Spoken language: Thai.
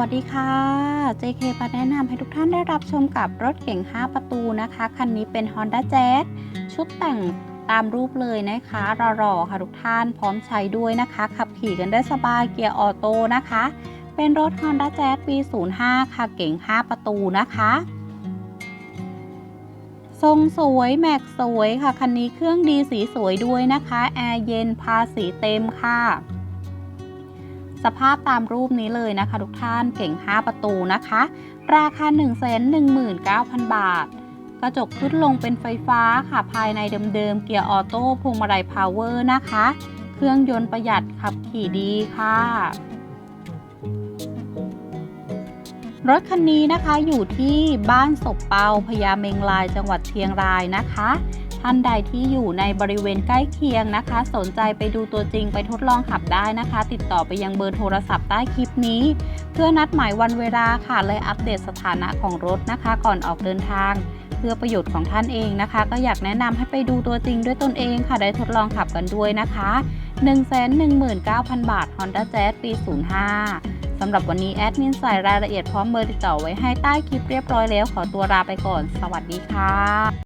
วัสดีค่ะ JK มาแนะนำให้ทุกท่านได้รับชมกับรถเก๋ง 5 ประตูนะคะ คันนี้เป็น Honda Jazz ชุดแต่งตามรูปเลยนะคะรอๆค่ะทุกท่านพร้อมใช้ด้วยนะคะ ขับขี่กันได้สบายเกียร์ออโต้นะคะ เป็นรถ Honda Jazz ปี 05 ค่ะเก๋ง 5 ประตูนะคะ ทรงสวยแม็กสวยค่ะ คันนี้เครื่องดีสีสวยด้วยนะคะ แอร์เย็นภาษีเต็มค่ะ สภาพตามรูปนี้เลยนะคะทุกท่านเก่ง 5 ประตูนะคะ ราคา 1 1 9 0 0 0 บาท กระจกขึ้นลงเป็นไฟฟ้าค่ะภายในเดิมๆ เกียร์ออโต้พวงมาลัยพาวเวอร์นะคะ เครื่องยนต์ประหยัดขับขี่ดีค่ะ รถคันนี้นะคะอยู่ที่บ้านศพเปาพญาเมงลายจังหวัดเชียงรายนะคะ ท่านใดที่อยู่ในบริเวณใกล้เคียงนะคะ สนใจไปดูตัวจริงไปทดลองขับได้นะคะ ติดต่อไปยังเบอร์โทรศัพท์ใต้คลิปนี้ เพื่อนัดหมายวันเวลาค่ะเลยอัปเดตสถานะของรถนะคะ ก่อนออกเดินทาง เพื่อประโยชน์ของท่านเองนะคะ ก็อยากแนะนำให้ไปดูตัวจริงด้วยตนเองค่ะได้ทดลองขับกันด้วยนะคะ 119,000 บาท Honda Jazz ปี 05 สำหรับวันนี้แอดมินใส่รายละเอียดพร้อมเบอร์ติดต่อไว้ให้ใต้คลิปเรียบร้อยแล้วขอตัวลาไปก่อน สวัสดีค่ะ